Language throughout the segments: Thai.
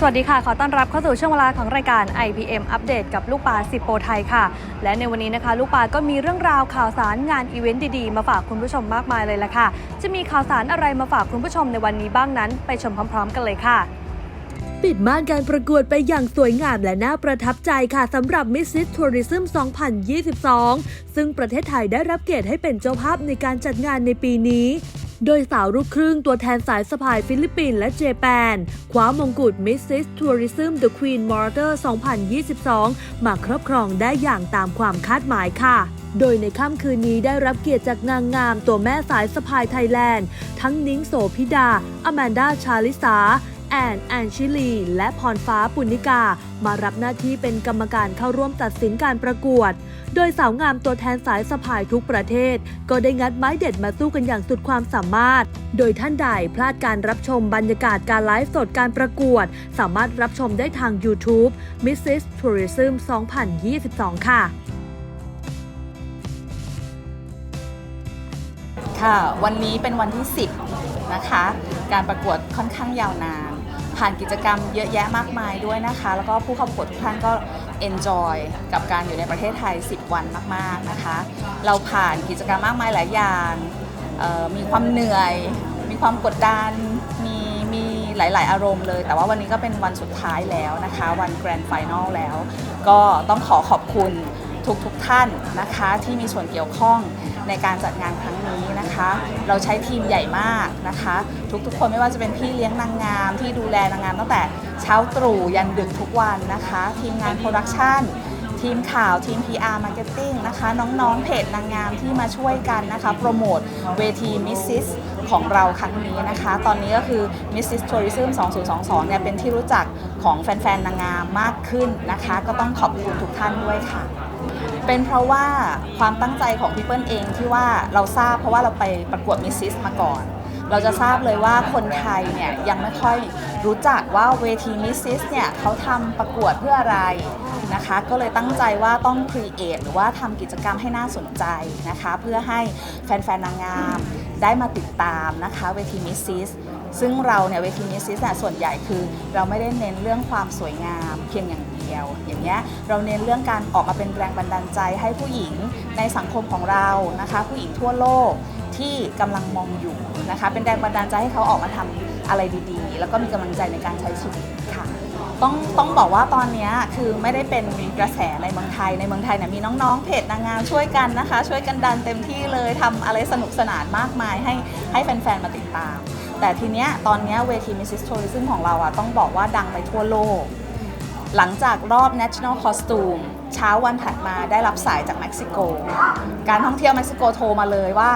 สวัสดีค่ะ ขอต้อนรับเข้าสู่ช่วงเวลาของรายการ IPM อัปเดตกับลูกปลาสิบโปรไทยค่ะ และในวันนี้นะคะ ลูกปลาก็มีเรื่องราวข่าวสารงานอีเวนต์ดีๆ มาฝากคุณผู้ชมมากมายเลยละค่ะ จะมีข่าวสารอะไรมาฝากคุณผู้ชมในวันนี้บ้างนั้น ไปชมพร้อม ๆ กันเลยค่ะปิดม่านการประกวดไปอย่างสวยงามและน่าประทับใจค่ะสำหรับ Mrs. Tourism 2022 ซึ่งประเทศไทยได้รับเกียรติให้เป็นเจ้าภาพในการจัดงานในปีนี้ โดยสาวลูกครึ่งตัวแทนสายสะพายฟิลิปปินส์และเจแปนคว้ามงกุฎ Mrs. Tourism The Queen Mother 2022 มาครอบครองได้อย่างตามความคาดหมายค่ะ โดยในค่ำคืนนี้ได้รับเกียรติจากนางงามตัวแม่สายสะพายไทยแลนด์ ทั้งนิ้งโสพิดา อแมนดาชาลิสา อน แอนชิลี และพรฟ้าปุณณิกา มารับหน้าที่เป็นกรรมการเข้าร่วมตัดสินการประกวด โดยสาวงามตัวแทนสายสะพายทุกประเทศ ก็ได้งัดไม้เด็ดมาสู้กันอย่างสุดความสามารถ โดยท่านใดพลาดการรับชมบรรยากาศการไลฟ์สดการประกวด สามารถรับชมได้ทาง YouTube Mrs. Tourism 2022 ค่ะค่ะ วันนี้เป็นวันที่ 10 นะคะ การประกวดค่อนข้างยาวนาน ผ่านกิจกรรมเยอะแยะมากมายด้วยนะคะ แล้วก็ผู้เข้าประกวดทุกท่านก็ enjoy กับการอยู่ในประเทศไทย 10 วันมากๆนะคะ เราผ่านกิจกรรมมากมายหลายอย่างมีความเหนื่อย มีความกดดัน มีมีหลาย ๆ อารมณ์เลย แต่ว่าวันนี้ก็เป็นวันสุดท้ายแล้วนะคะ วันแกรนด์ไฟแนลแล้ว ก็ต้องขอขอบคุณ ทุกทุกท่านนะคะที่มีส่วนเกี่ยวข้องในการจัดงานครั้งนี้นะคะ เราใช้ทีมใหญ่มากนะคะ ทุกๆ คนไม่ว่าจะเป็นพี่เลี้ยงนางงาม ที่ดูแลนางงามตั้งแต่เช้าตรู่ยันดึกทุกวันนะคะ ทีมงานโปรดักชันทีมข่าวทีม PR Marketing นะคะน้องๆเพจนางงามที่มาช่วยกันนะคะโปรโมทเวทีมิสซิสของเราครั้งนี้นะคะ ตอนนี้ก็คือ Mrs. Tourism 2022 เนี่ยเป็นที่รู้จักของแฟนๆนางงามมากขึ้นนะคะ ก็ต้องขอบคุณทุกท่านด้วยค่ะ เป็นเพราะว่าความตั้งใจของพี่เปิ้ลเองที่ว่าเราทราบเพราะว่าเราไปประกวดมิสซิสมาก่อน เราจะทราบเลยว่าคนไทยเนี่ยยังไม่ค่อยรู้จักว่าเวทีมิสซิสเนี่ยเขาทำประกวดเพื่ออะไรนะคะ ก็เลยตั้งใจว่าต้องครีเอทหรือว่าทำกิจกรรมให้น่าสนใจนะคะ เพื่อให้แฟนๆนางงามได้มาติดตามนะคะเวทีมิสซิสซึ่งเราเนี่ยเวทีมิสซิสเนี่ยส่วนใหญ่คือ เราไม่ได้เน้นเรื่องความสวยงามเพียงอย่างเดี ยว อย่างเงี้ยเราเน้นเรื่องการออกมาเป็นแรงบันดาลใจให้ผู้หญิงในสังคมของเรานะคะ ผู้หญิงทั่วโลกที่กำลังมองอยู่นะคะ เป็นแรงบันดาลใจให้เขาออกมาทำอะไรดีๆ แล้วก็มีกำลังใจในการใช้ชีวิตค่ะ ต้องต้องบอกว่าตอนนี้คือไม่ได้เป็นกระแสในเมืองไทยในเมืองไทยเนี่ยมีน้องๆเพจนางงามช่วยกันนะคะ ช่วยกันดันเต็มที่เลยทำอะไรสนุกสนานมากมายให้ให้แฟนๆมาติดตาม แต่ทีเนี้ยตอนเนี้ยเวที Mrs. Tourism ของเราอะต้องบอกว่าดังไปทั่วโลก หลังจากรอบ National Costume เช้าวันถัดมาได้รับสายจากเม็กซิโก การท่องเที่ยวเม็กซิโกโทรมาเลยว่า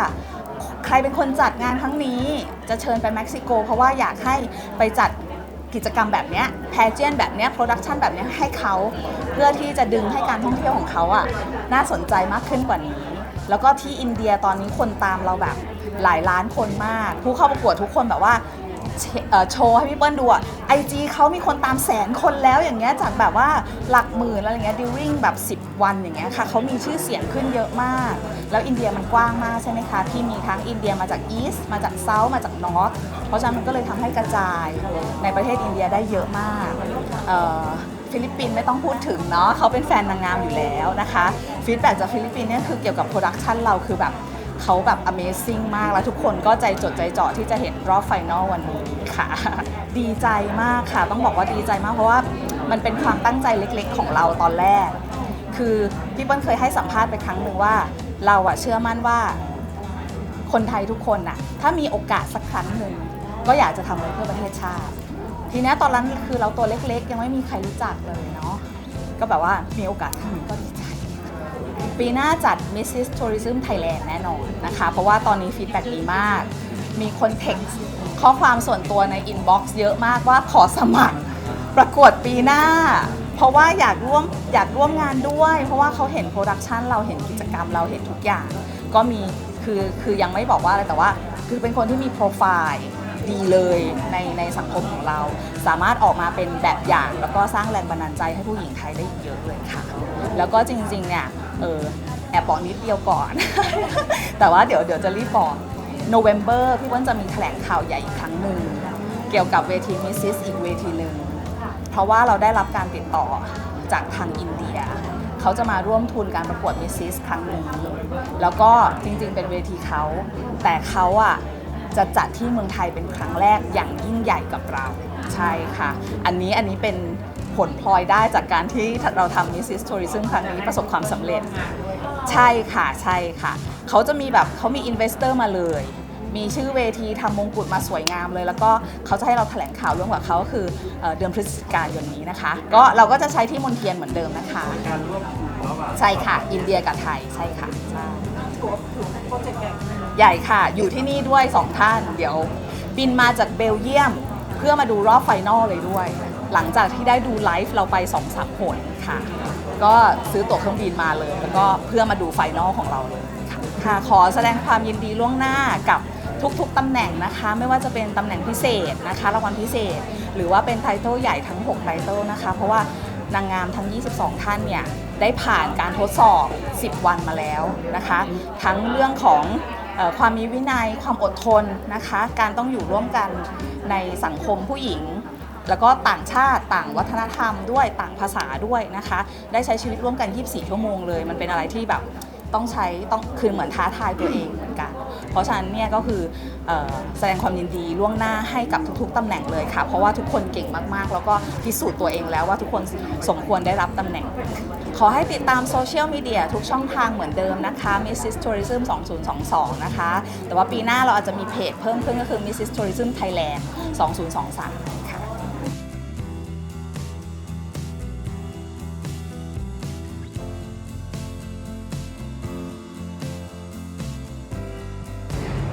ใครเป็นคนจัดงานครั้งนี้จะเชิญไปเม็กซิโก เพราะว่าอยากให้ไปจัดกิจกรรมแบบเนี้ยแพเจียนแบบเนี้ยโปรดักชันแบบเนี้ยให้เขา เพื่อที่จะดึงให้การท่องเที่ยวของเขาอะน่าสนใจมากขึ้นกว่านี้ แล้วก็ที่อินเดียตอนนี้คนตามเราแบบหลายล้านคนมาก ผู้เข้าประกวดทุกคนแบบว่า โชว์ให้พี่เปิ้ลดูอะไอจีเขามีคนตามแสนคนแล้วอย่างเงี้ยจากแบบว่าหลักหมื่นอะไรเงี้ยดิวริ่งแบบ 10 วันอย่างเงี้ยค่ะเขามีชื่อเสียงขึ้นเยอะมาก แล้วอินเดียมันกว้างมากใช่ไหมคะที่มีทั้งอินเดียมาจากอีสต์มาจากเซาท์มาจากนอร์ทเพราะฉะนั้นมันก็เลยทำให้กระจายในประเทศอินเดียได้เยอะมากฟิลิปปินส์ไม่ต้องพูดถึงเนาะเขาเป็นแฟนนางงามอยู่แล้วนะคะฟีดแบ็จากฟิลิปปินส์เนี่ยคือเกี่ยวกับโปรดักชันเราคือแบบ เขาแบบ Amazing มาก แล้วทุกคนก็ใจจดใจจ่อที่จะเห็นรอบไฟนอลวันนี้ค่ะ ดีใจมากค่ะ ต้องบอกว่าดีใจมากเพราะว่ามันเป็นความตั้งใจเล็กๆ ของเราตอนแรก คือพี่เปิ้ลเคยให้สัมภาษณ์ไปครั้งหนึ่งว่า เราอะเชื่อมั่นว่าคนไทยทุกคนน่ะ ถ้ามีโอกาสสักครั้งหนึ่งก็อยากจะทำอะไรเพื่อประเทศชาติ ทีนี้ตอนนั้นคือเราตัวเล็กๆ ยังไม่มีใครรู้จักเลยเนาะก็แบบว่ามีโอกาส ปีหน้าจัด Mrs. Tourism Thailand แน่นอนนะคะ เพราะว่าตอนนี้ฟีดแบ็กดีมาก มีคนเท็กข้อความส่วนตัวในอินบ็อกซ์เยอะมากว่าขอสมัครประกวดปีหน้า เพราะว่าอยากร่วมอยากร่วมงานด้วย เพราะว่าเขาเห็นโปรดักชันเราเห็นกิจกรรมเราเห็นทุกอย่าง ก็มีคือคือยังไม่บอกว่าอะไรแต่ว่า คือเป็นคนที่มีโปรไฟล์ดีเลยในในสังคมของเรา สามารถออกมาเป็นแบบอย่าง แล้วก็สร้างแรงบันดาลใจให้ผู้หญิงไทยได้เยอะเลยค่ะ แล้วก็จริงๆเนี่ย เออแอบบอกนิดเดียวก่อน แต่ว่าเดี๋ยวเดี๋ยวจะรีบบอก November พี่เปิ้ลจะมีแถลงข่าวใหญ่อีกครั้งหนึ่ง เกี่ยวกับเวทีมิสซิสอีกเวทีหนึ่ง เพราะว่าเราได้รับการติดต่อจากทางอินเดีย เขาจะมาร่วมทุนการประกวดมิสซิสครั้งนี้ แล้วก็จริงๆเป็นเวทีเขา แต่เขาอะจะจัดที่เมืองไทยเป็นครั้งแรกอย่างยิ่งใหญ่กับเรา ใช่ค่ะ อันนี้อันนี้เป็น ลพลอยได้จากการที่เราทำมิสซิสทัวริซึมครั้งนี้ประสบความสำเร็จ ใช่ค่ะใช่ค่ะ เขาจะมีแบบเขามีอินเวสเตอร์มาเลย มีชื่อเวทีทำมงกุฎมาสวยงามเลย แล้วก็เขาจะให้เราแถลงข่าวร่วมกับเขาก็คือเอ่อเดือนพฤศจิกายนนี้นะคะ ก็เราก็จะใช้ที่มณฑียนเหมือนเดิมนะคะ การร่วมกลุ่มระหว่างใช่ค่ะ อินเดียกับไทยใช่ค่ะใช่ใหญ่ค่ะ อยู่ที่นี่ด้วย2ท่าน เดี๋ยว บินมาจากเบลเยียม เพื่อมาดูรอบไฟนอลเลยด้วย หลังจากที่ได้ดูไลฟ์เราไป2อสามผลค่ะ ก็ซื้อตั๋วเครื่องบินมาเลย แล้วก็เพื่อมาดูไฟนอลของเราเลยค่ะค่ะขอแสดงความยินดีล่วงหน้ากับทุกๆตำแหน่งนะคะ ไม่ว่าจะเป็นตำแหน่งพิเศษนะคะรางวัลพิเศษ หรือว่าเป็นไทเทลใหญ่ทั้ง6ไทเทลนะคะ เพราะว่านางงามทั้ง 22 ท่านเนี่ย ได้ผ่านการทดสอบ 10 วันมาแล้วนะคะ ทั้งเรื่องของความมีวินัยความอดทนนะคะ การต้องอยู่ร่วมกันในสังคมผู้หญิง แล้วก็ต่างชาติต่างวัฒนธรรมด้วยต่างภาษาด้วยนะคะ ได้ใช้ชีวิตร่วมกัน 24 ชั่วโมงเลย มันเป็นอะไรที่แบบต้องใช้ต้องคือเหมือนท้าทายตัวเองเหมือนกัน เพราะฉะนั้นเนี่ยก็คือออแสดงความยินดีล่วงหน้าให้กับทุกๆตำแหน่งเลยค่ะ เพราะว่าทุกคนเก่งมากๆ แล้วก็พิสูจน์ตัวเองแล้วว่าทุกคนสมควรได้รับตำแหน่ง ขอให้ติดตามโซเชียลมีเดียทุกช่องทางเหมือนเดิมนะคะ Mrs Tourism 2022 นะคะ แต่ว่าปีหน้าเราอาจจะมีเพจเพิ่มขึ้นก็คือ Mrs Tourism Thailand 2023